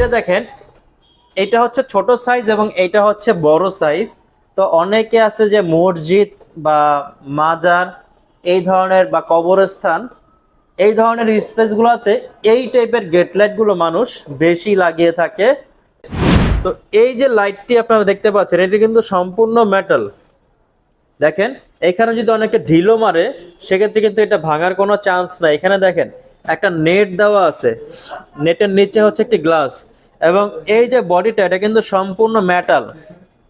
এইটা দেখেন, এটা হচ্ছে ছোট সাইজ এবং এটা হচ্ছে বড় সাইজ তো অনেকে আছে যে মসজিদ বা মাজার, এই ধরনের বা কবরস্থান, এই ধরনের স্পেসগুলোতে এই টাইপের গেট লাইটগুলো মানুষ বেশি লাগিয়ে থাকে। তো এই যে লাইটটি আপনারা দেখতে পাচ্ছেন, এটি কিন্তু সম্পূর্ণ মেটাল দেখেন, এখানে যদি অনেকে ঢিলো মারে, সেক্ষেত্রে কিন্তু এটা ভাঙার কোনো চান্স নাই। এখানে দেখেন একটা নেট দেওয়া আছে। নেটের নিচে হচ্ছে একটি গ্লাস। এবং এই যে বডিটা, এটা কিন্তু সম্পূর্ণ মেটাল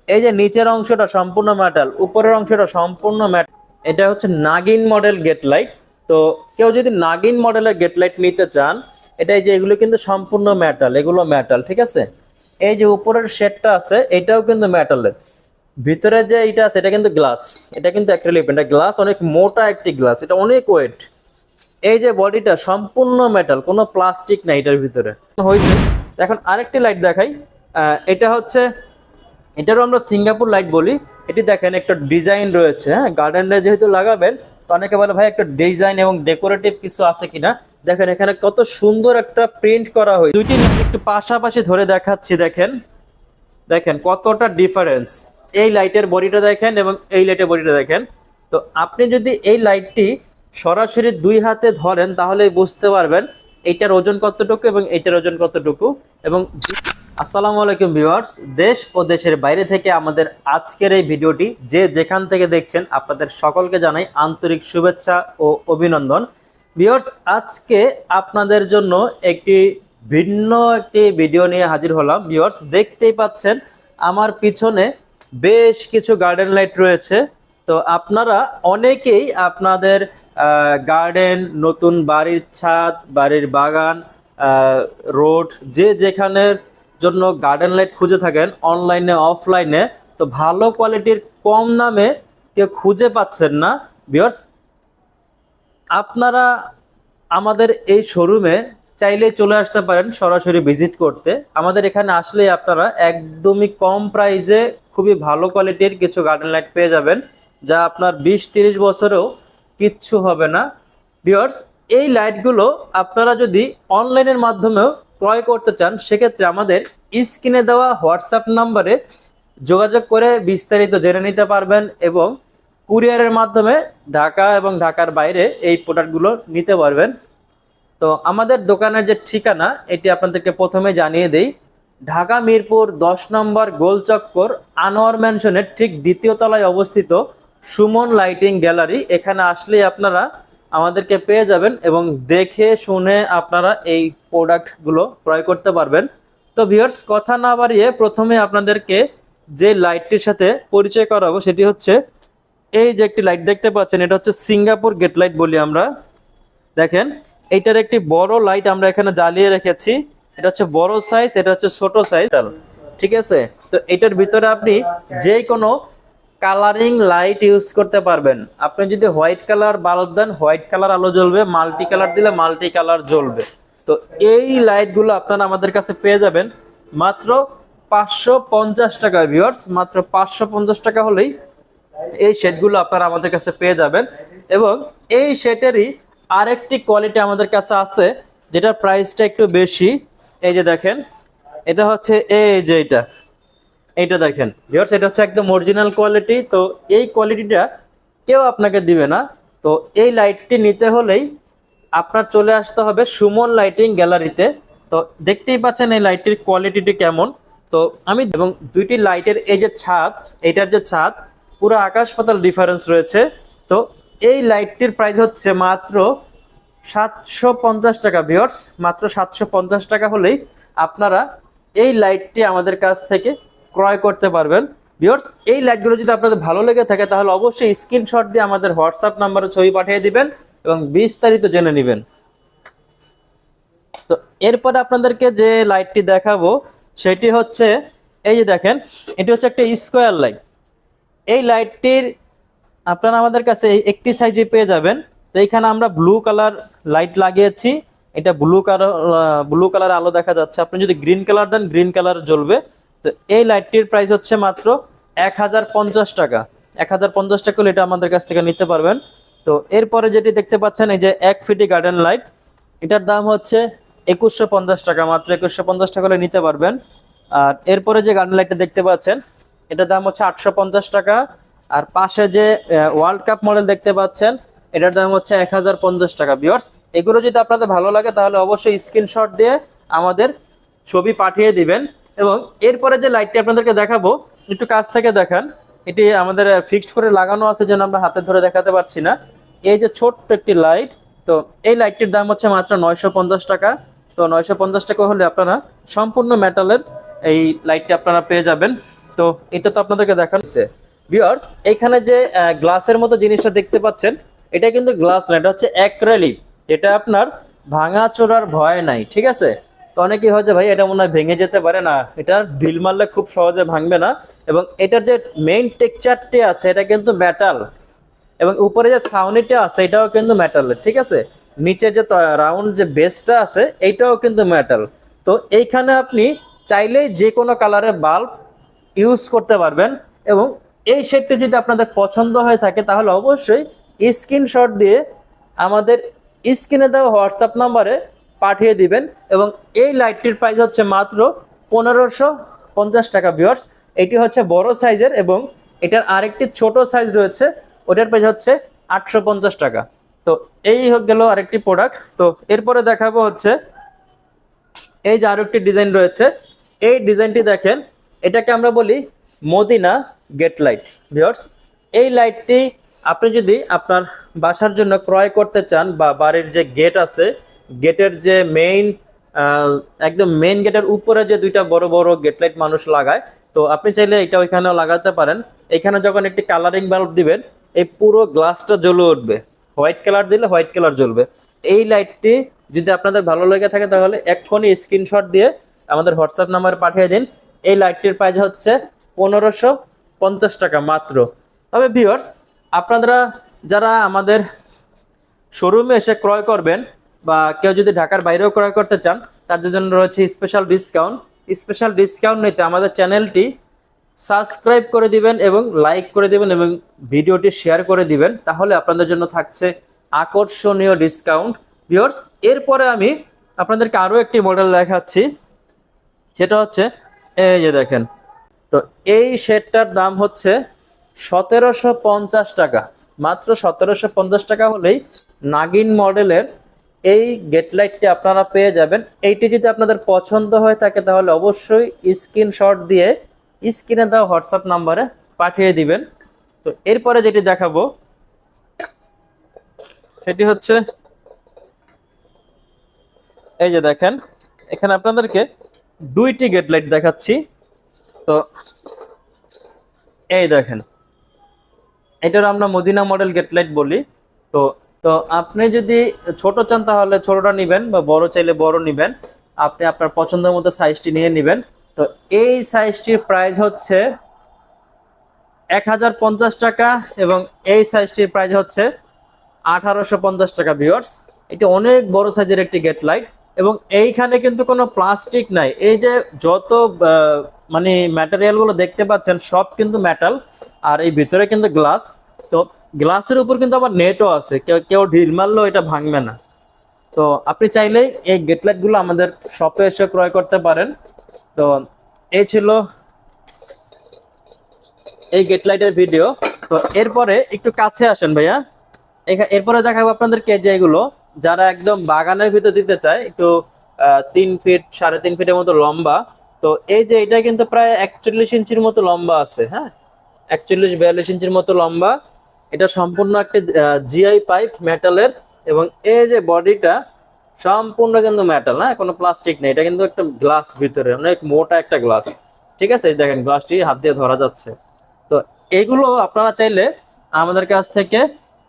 এই যে নিচের অংশটা সম্পূর্ণ মেটাল উপরের অংশটা সম্পূর্ণ মেটাল এটা হচ্ছে নাগিন মডেল গেট লাইট তো কেউ যদি নাগিন মডেলের গেট লাইট নিতে চান, এটা এই যে এগুলো কিন্তু সম্পূর্ণ মেটাল এগুলো মেটাল ঠিক আছে? এই যে উপরের শেডটা আছে, এটাও কিন্তু মেটালের ভিতরে যে এটা আছে, এটা কিন্তু গ্লাস এটা কিন্তু অ্যাক্রিলিক এটা গ্লাস অনেক মোটা একটি গ্লাস এটা অনেক ওয়েট এই যে বডিটা সম্পূর্ণ মেটাল কোনো প্লাস্টিক নাই এটার ভিতরে। হয়েছে এখন আরেকটি লাইট দেখাই। এটা হচ্ছে, এটারও আমরা সিঙ্গাপুর লাইট বলি। এটি দেখেন একটা ডিজাইন রয়েছে হ্যাঁ? গার্ডেনে যেহেতু লাগাবেন, তো অনেকে বলে, ভাই, একটা ডিজাইন এবং ডেকোরেটিভ কিছু আছে কিনা? দেখেন, এখানে কত সুন্দর একটা প্রিন্ট করা হয়েছে। দুইটি একটু পাশাপাশি ধরে দেখাচ্ছি, দেখেন। দেখেন, কতটা ডিফারেন্স এই লাইটের বডিটা দেখেন এবং এই লাইটের বডিটা দেখেন। তো আপনি যদি এই লাইটটি সরাসরি দুই হাতে ধরেন তাহলে বুঝতে পারবেন এটার ওজন কতটুকু এবং এটার ওজন কতটুকু। এবং আসসালামু আলাইকুম ভিউয়ার্স, দেশ ও দেশের বাইরে থেকে আমাদের আজকের এই ভিডিওটি যে যেখান থেকে দেখছেন, আপনাদের সকলকে জানাই আন্তরিক শুভেচ্ছা ও অভিনন্দন। ভিউয়ার্স, আজকে আপনাদের জন্য একটি ভিন্ন একটি ভিডিও নিয়ে হাজির হলাম। ভিউয়ার্স, দেখতেই পাচ্ছেন আমার পিছনে বেশ কিছু গার্ডেন লাইট রয়েছে। তো আপনারা অনেকেই আপনাদের গার্ডেন নতুন বাড়ির ছাদ, বাড়ির বাগান রোড যে যেখানের জন্য গার্ডেন লাইট খুঁজে থাকেন অনলাইনে অফলাইনে তো ভালো কোয়ালিটির কম দামে কেউ খুঁজে পাচ্ছেন না। ভিউয়ার্স আপনারা আমাদের এই শোরুমে চাইলে চলে আসতে পারেন সরাসরি ভিজিট করতে। আমাদের এখানে আসলে আপনারা একদমই কম প্রাইসে খুবই ভালো কোয়ালিটির কিছু গার্ডেন লাইট পেয়ে যাবেন। যা আপনার বিশ তিরিশ বছরেও কিচ্ছু হবে না। ভিওর্স এই লাইটগুলো আপনারা যদি অনলাইনের মাধ্যমেও ক্রয় করতে চান, সেক্ষেত্রে আমাদের স্ক্রিনে দেওয়া হোয়াটসঅ্যাপ নাম্বারে যোগাযোগ করে বিস্তারিত জেনে নিতে পারবেন এবং কুরিয়ারের মাধ্যমে ঢাকা এবং ঢাকার বাইরে এই প্রোডাক্টগুলো নিতে পারবেন। তো আমাদের দোকানের যে ঠিকানা, এটি আপনাদেরকে প্রথমে জানিয়ে দেই। ঢাকা মিরপুর দশ নম্বর গোলচক্কর, আনোয়ার ম্যানশনের ঠিক দ্বিতীয় তলায় অবস্থিত সুমন লাইটিং গ্যালারি। এখানে আসলেই আপনারা আমাদেরকে পেয়ে যাবেন এবং দেখে শুনে আপনারা এই প্রোডাক্টগুলো ক্রয় করতে পারবেন। তো ভিউয়ার্স, কথা না বাড়িয়ে প্রথমে আপনাদেরকে যে লাইটটির সাথে পরিচয় করাবো, সেটি হচ্ছে এই যে একটি লাইট দেখতে পাচ্ছেন, এটা হচ্ছে সিঙ্গাপুর গেট লাইট বলি আমরা। দেখেন, এইটার একটি বড় লাইট আমরা এখানে জ্বালিয়ে রেখেছি। এটা হচ্ছে বড় সাইজ, এটা হচ্ছে ছোট সাইজ। ঠিক আছে? তো এটার ভিতরে আপনি যে কোনো কালারিং লাইট ইউজ করতে পারবেন। আপনি যদি হোয়াইট কালার বাল্ব দেন হোয়াইট কালার আলো জ্বলবে মাল্টি কালার দিলে মাল্টি কালার জ্বলবে। তো এই লাইটগুলো আপনারা আমাদের কাছে পেয়ে যাবেন। মাত্র পাঁচশো পঞ্চাশ টাকা ভিউয়ার্স মাত্র পাঁচশো পঞ্চাশ টাকা হলেই এই শেডগুলো আপনারা আমাদের কাছে পেয়ে যাবেন। এবং এই শেডেরই আরেকটি কোয়ালিটি আমাদের কাছে আছে, যেটার প্রাইসটা একটু বেশি। এই যে দেখেন, এটা হচ্ছে এই যে এটা। এইটা দেখেন ভিউয়ার্স এটা হচ্ছে একদম অরিজিনাল কোয়ালিটি তো এই কোয়ালিটিটা কেউ আপনাকে দিবে না। তো এই লাইটটি নিতে হলেই আপনার চলে আসতে হবে সুমন লাইটিং গ্যালারিতে তো। দেখতেই পাচ্ছেন এই লাইটটির কোয়ালিটিটি কেমন। তো আমি এবং দুইটি লাইটের এই যে ছাদ এটার যে ছাদ, পুরো আকাশ পাতাল ডিফারেন্স রয়েছে। তো এই লাইটটির প্রাইস হচ্ছে মাত্র সাতশো পঞ্চাশ টাকা ভিওর্স মাত্র সাতশো পঞ্চাশ টাকা হলেই আপনারা এই লাইটটি আমাদের কাছ থেকে ক্রয় করতে পারবেন। ভিওর্স এই লাইটগুলো যদি আপনাদের ভালো লেগে থাকে, তাহলে অবশ্যই স্ক্রিনশট দিয়ে আমাদের হোয়াটসঅ্যাপ নাম্বারে ছবি পাঠিয়ে দিবেন এবং বিস্তারিত জেনে নেবেন। তো এরপরে আপনাদেরকে যে লাইটটি দেখাবো, সেটি হচ্ছে, এই যে দেখেন, এটি হচ্ছে একটা স্কোয়ার লাইট এই লাইটটির আপনারা আমাদের কাছে একটি সাইজে পেয়ে যাবেন। তো এইখানে আমরা ব্লু কালার লাইট লাগিয়েছি। এটা ব্লু কালার ব্লু কালার আলো দেখা যাচ্ছে। আপনি যদি গ্রিন কালার দেন গ্রিন কালার জ্বলবে। তো এই লাইটটির প্রাইস হচ্ছে মাত্র এক হাজার পঞ্চাশ টাকা। এক হাজার পঞ্চাশ টাকা হলে এটা আমাদের কাছ থেকে নিতে পারবেন। তো এরপরে যেটি দেখতে পাচ্ছেন, এই যে এক ফিটি গার্ডেন লাইট এটার দাম হচ্ছে একুশশো পঞ্চাশ টাকা, মাত্র একুশশো পঞ্চাশ টাকা হলে নিতে পারবেন। আর এরপরে যে গার্ডেন লাইটটা দেখতে পাচ্ছেন, এটার দাম হচ্ছে আটশো পঞ্চাশ টাকা। আর পাশে যে ওয়ার্ল্ড কাপ মডেল দেখতে পাচ্ছেন, এটার দাম হচ্ছে এক হাজার পঞ্চাশ টাকা। বিয়ার্স এগুলো যদি আপনাদের ভালো লাগে, তাহলে অবশ্যই স্ক্রিনশট দিয়ে আমাদের ছবি পাঠিয়ে দিবেন। এবং এরপরে যে লাইটটি আপনাদেরকে দেখাবো, একটু কাছ থেকে দেখান। এটি আমাদের ফিক্সড করে লাগানো আছে যেন আমরা হাতে ধরে দেখাতে পারছি না। এই যে ছোট্ট একটি লাইট তো এই লাইটটির দাম হচ্ছে মাত্র নয়শো পঞ্চাশ টাকা। তো নয়শো পঞ্চাশ টাকা হলে আপনারা সম্পূর্ণ মেটালের এই লাইটটি আপনারা পেয়ে যাবেন। তো এটা তো আপনাদেরকে দেখাচ্ছে ভিউয়ার্স এখানে যে গ্লাসের মতো জিনিসটা দেখতে পাচ্ছেন, এটা কিন্তু গ্লাস না, এটা হচ্ছে অ্যাক্রেলিক এটা আপনার ভাঙা চোরার ভয় নাই, ঠিক আছে? তো অনেকেই হয় যে ভাই, এটা মনে হয় ভেঙে যেতে পারে। না, এটা ঢিল মারলে খুব সহজে ভাঙবে না। এবং এটার যে মেইন টেক্সচারটি আছে, এটা কিন্তু মেটাল এবং উপরে যে ছাউনিটা আছে, এটাও কিন্তু মেটালের ঠিক আছে? নিচে যে রাউন্ড যে বেসটা আছে এইটাও কিন্তু মেটাল তো এইখানে আপনি চাইলেই যে কোনো কালারের বাল্ব ইউজ করতে পারবেন। এবং এই শেডটি যদি আপনাদের পছন্দ হয়ে থাকে, তাহলে অবশ্যই স্ক্রিনশট দিয়ে আমাদের স্ক্রিনে দেওয়া হোয়াটসঅ্যাপ নাম্বারে পাঠিয়ে দিবেন এবং এই লাইটটির প্রাইস হচ্ছে মাত্র পনেরোশো পঞ্চাশ টাকা ভিউয়ার্স এটি হচ্ছে বড় সাইজের এবং এটার আরেকটি ছোট সাইজ রয়েছে। ওটার প্রাইস হচ্ছে আটশো পঞ্চাশ টাকা। তো এই গেল আরেকটি প্রোডাক্ট তো এরপরে দেখাবো হচ্ছে এই যে আরও একটি ডিজাইন রয়েছে। এই ডিজাইনটি দেখেন, এটাকে আমরা বলি মদিনা গেট লাইট ভিউয়ার্স এই লাইটটি আপনি যদি আপনার বাসার জন্য ক্রয় করতে চান বা বাড়ির যে গেট আছে গেটের যে মেইন একদম মেইন গেটের উপরে যে দুইটা বড় বড় গেট লাইট মানুষ লাগায়, তো আপনি চাইলে এটা ওইখানেও লাগাতে পারেন। এখানে যখন একটি কালারিং বাল্ব দিবেন, এই পুরো গ্লাসটা জ্বলে উঠবে। হোয়াইট কালার দিলে হোয়াইট কালার জ্বলবে। এই লাইটটি যদি আপনাদের ভালো লেগে থাকে তাহলে এক্ষুনি স্ক্রিনশট দিয়ে আমাদের হোয়াটসঅ্যাপ নাম্বারে পাঠিয়ে দিন। এই লাইটটির প্রাইস হচ্ছে পনেরোশো পঞ্চাশ টাকা মাত্র। তবে ভিউয়ার্স আপনারা যারা আমাদের শোরুমে এসে ক্রয় করবেন বা কেউ যদি ঢাকার বাইরেও ক্রয় করতে চান, তার জন্য রয়েছে স্পেশাল ডিসকাউন্ট স্পেশাল ডিসকাউন্ট নিতে আমাদের চ্যানেলটি সাবস্ক্রাইব করে দিবেন এবং লাইক করে দিবেন এবং ভিডিওটি শেয়ার করে দিবেন। তাহলে আপনাদের জন্য থাকছে আকর্ষণীয় ডিসকাউন্ট ভিউয়ার্স এরপরে আমি আপনাদেরকে আরও একটি মডেল দেখাচ্ছি। সেটা হচ্ছে, এই যে দেখেন, তো এই শেডটার দাম হচ্ছে সতেরোশো পঞ্চাশ টাকা। মাত্র সতেরোশো পঞ্চাশ টাকা হলেই নাগিন মডেলের এই গেট লাইটটি আপনারা পেয়ে যাবেন। এইটি যদি আপনাদের পছন্দ হয়ে থাকে, তাহলে অবশ্যই স্ক্রিনশট দিয়ে স্ক্রিনে দেওয়া হোয়াটসঅ্যাপ নাম্বারে পাঠিয়ে দিবেন। তো এরপরে যেটি দেখাবো, সেটি হচ্ছে, এই যে দেখেন, এখানে আপনাদেরকে দুইটি গেট লাইট দেখাচ্ছি। তো এই দেখেন, এটার আমরা মদিনা মডেল গেট লাইট বলি। তো তো আপনি যদি ছোট চান তাহলে ছোটটা নেবেন বা বড় চাইলে বড় নেবেন। আপনি আপনার পছন্দের মতো সাইজটি নিয়ে নেবেন। তো এই সাইজটির প্রাইস হচ্ছে এক হাজার পঞ্চাশ টাকা এবং এই সাইজটির প্রাইস হচ্ছে আঠারোশো পঞ্চাশ টাকা ভিউয়ার্স এটি অনেক বড় সাইজের একটি গেট লাইট এবং এইখানে কিন্তু কোনো প্লাস্টিক নাই। এই যে যত মানে ম্যাটেরিয়ালগুলো দেখতে পাচ্ছেন সব কিন্তু মেটাল আর এই ভিতরে কিন্তু গ্লাস তো গ্লাসের উপর কিন্তু আবার নেটও আছে। কেউ কেউ ঢিল মারলেও এটা ভাঙবে না। তো আপনি চাইলেই এই গেট লাইটগুলো আমাদের শপে এসে ক্রয় করতে পারেন। তো এই ছিল এই গেট লাইটের ভিডিও তো এরপরে একটু কাছে আসেন ভাইয়া। এরপরে দেখাবো আপনাদেরকে যে এগুলো। যারা একদম বাগানের ভিতর দিতে চায়, একটু তিন ফিট সাড়ে তিন ফিটের মতো লম্বা। তো এই যে এটা কিন্তু প্রায় একচল্লিশ ইঞ্চির মতো লম্বা আছে হ্যাঁ? একচল্লিশ, বিয়াল্লিশ ইঞ্চির মতো লম্বা। এটা সম্পূর্ণ একটি জিআই পাইপ মেটালের এবং এই যে বডিটা সম্পূর্ণ কিন্তু মেটাল না? কোনো প্লাস্টিক নেই। এটা কিন্তু একটা গ্লাস ভিতরে, অনেক মোটা একটা গ্লাস ঠিক আছে? দেখেন গ্লাসটি হাত দিয়ে ধরা যাচ্ছে। তো এগুলো আপনারা চাইলে আমাদের কাছ থেকে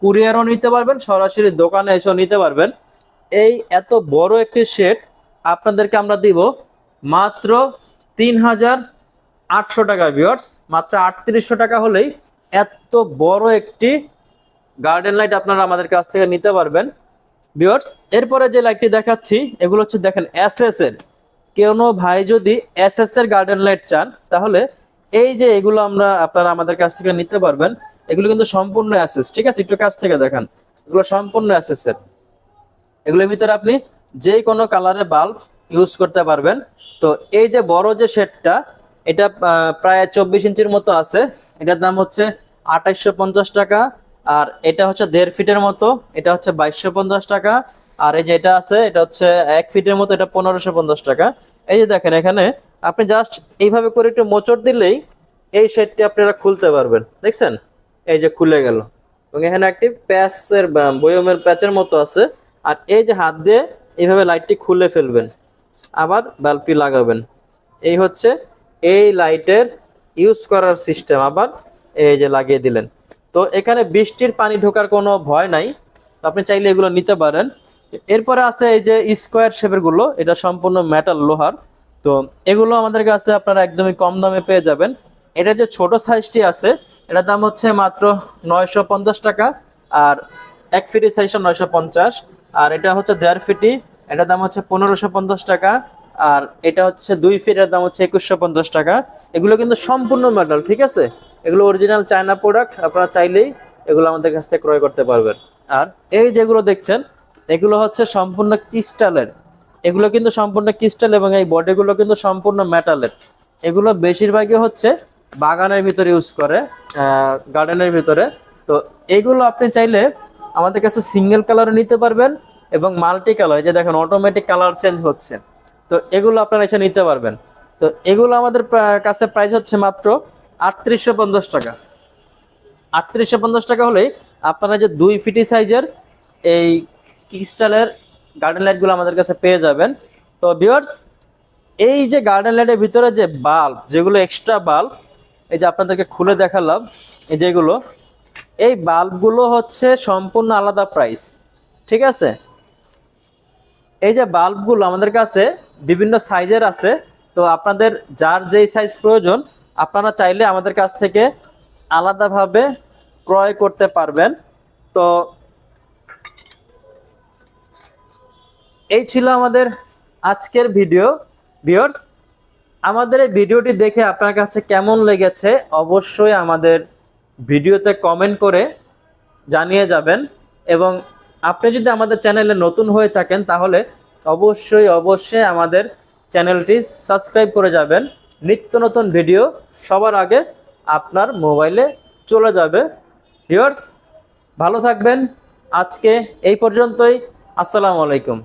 কুরিয়ারও নিতে পারবেন, সরাসরি দোকানে এসেও নিতে পারবেন। এই এত বড় একটি সেট আপনাদেরকে আমরা দিব মাত্র তিন হাজার আটশো টাকা ভিউয়ার্স মাত্র আটত্রিশশো টাকা হলেই এত বড় একটি গার্ডেন লাইট আপনারা আমাদের কাছ থেকে নিতে পারবেন। ভিউয়ার্স এরপরে যে লাইটটি দেখাচ্ছি, এগুলো হচ্ছে দেখেন এসএস এর। কোনো ভাই যদি এসএস এর গার্ডেন লাইট চান, তাহলে এই যে এগুলো আমরা আপনারা আমাদের কাছ থেকে নিতে পারবেন, এগুলো কিন্তু সম্পূর্ণ অ্যাসেস ঠিক আছে? একটু কাছ থেকে দেখান। এগুলো সম্পূর্ণ অ্যাসেস এর। এগুলোর ভিতরে আপনি যে কোনো কালারে বাল্ব ইউজ করতে পারবেন। তো এই যে বড় যে শেডটা এটা প্রায় চব্বিশ ইঞ্চির মতো আছে। এটার দাম হচ্ছে আঠাইশশো টাকা, আর এটা হচ্ছে দেড় ফিটের মতো, এটা হচ্ছে বাইশশো টাকা, আর এই যে এটা আছে, এটা হচ্ছে এক ফিটের মতো, এটা পনেরোশো টাকা। এই যে দেখেন এখানে, আপনি জাস্ট এইভাবে করে একটু মোচড় দিলেই এই শেডটি আপনারা খুলতে পারবেন। দেখছেন? এই যে খুলে গেল। এবং এখানে একটি প্যাচের বয়মের প্যাচের মতো আছে, আর এই যে হাত দিয়ে এইভাবে লাইটটি খুলে ফেলবেন। আবার বাল্বটি লাগাবেন। এই হচ্ছে এই লাইটের ইউজ করার সিস্টেম আবার এই যে লাগিয়ে দিলেন। তো এখানে বৃষ্টির পানি ঢোকার কোনো ভয় নাই। আপনি চাইলে এগুলো নিতে পারেন। এরপরে আছে এই যে স্কোয়ার শেপেরগুলো, এটা সম্পূর্ণ মেটাল লোহার। তো এগুলো আমাদের কাছে আপনারা একদমই কম দামে পেয়ে যাবেন। এটা যে ছোট সাইজটি আছে, এটার দাম হচ্ছে মাত্র নয়শো পঞ্চাশ টাকা আর এক ফিটি সাইজটা নয়শো পঞ্চাশ। আর এটা হচ্ছে দেড় ফিটি এটার দাম হচ্ছে পনেরোশো টাকা। আর এটা হচ্ছে দুই ফিটের দাম হচ্ছে একুশশো পঞ্চাশ টাকা। এগুলো কিন্তু সম্পূর্ণ মেটাল ঠিক আছে? এগুলো অরিজিনাল চায়না প্রোডাক্ট আপনারা চাইলেই এগুলো আমাদের কাছ থেকে ক্রয় করতে পারবেন। আর এই যেগুলো দেখছেন, এগুলো হচ্ছে সম্পূর্ণ ক্রিস্টালের। এগুলো কিন্তু সম্পূর্ণ ক্রিস্টাল এবং এই বডিগুলো কিন্তু সম্পূর্ণ মেটালের এগুলো বেশিরভাগই হচ্ছে বাগানের ভিতরে ইউজ করে গার্ডেনের ভিতরে। তো এইগুলো আপনি চাইলে আমাদের কাছে সিঙ্গেল কালারও নিতে পারবেন এবং মাল্টি কালার যে দেখেন অটোমেটিক কালার চেঞ্জ হচ্ছে। তো এগুলো আপনারা এসে নিতে পারবেন। তো এগুলো আমাদের কাছে প্রাইস হচ্ছে মাত্র আটত্রিশশো পঞ্চাশ টাকা। আটত্রিশশো পঞ্চাশ টাকা হলেই আপনারা যে দুই ফিটি সাইজের এই ক্রিস্টালের গার্ডেন লাইটগুলো আমাদের কাছে পেয়ে যাবেন। তো ভিউয়ার্স এই যে গার্ডেন লাইটের ভিতরে যে বাল্ব যেগুলো এক্সট্রা বাল্ব এই যে আপনাদেরকে খুলে দেখালাম, এই যেগুলো, এই বাল্বগুলো হচ্ছে সম্পূর্ণ আলাদা প্রাইস ঠিক আছে? এই যে বাল্বগুলো আমাদের কাছে বিভিন্ন সাইজের আছে, তো আপনাদের যার যেই সাইজ প্রয়োজন, আপনারা চাইলে আমাদের কাছ থেকে আলাদাভাবে ক্রয় করতে পারবেন। তো এই ছিল আমাদের আজকের ভিডিও ভিউয়ার্স আমাদের এই ভিডিওটি দেখে আপনার কাছে কেমন লেগেছে, অবশ্যই আমাদের ভিডিওতে কমেন্ট করে জানিয়ে যাবেন এবং আপনি যদি আমাদের চ্যানেলে নতুন হয়ে থাকেন, তাহলে অবশ্যই অবশ্যই আমাদের চ্যানেলটি সাবস্ক্রাইব করে যাবেন। নিত্য নতুন ভিডিও সবার আগে আপনার মোবাইলে চলে যাবে। ভিউয়ার্স, ভালো থাকবেন। আজকে এই পর্যন্তই। আসসালামু আলাইকুম।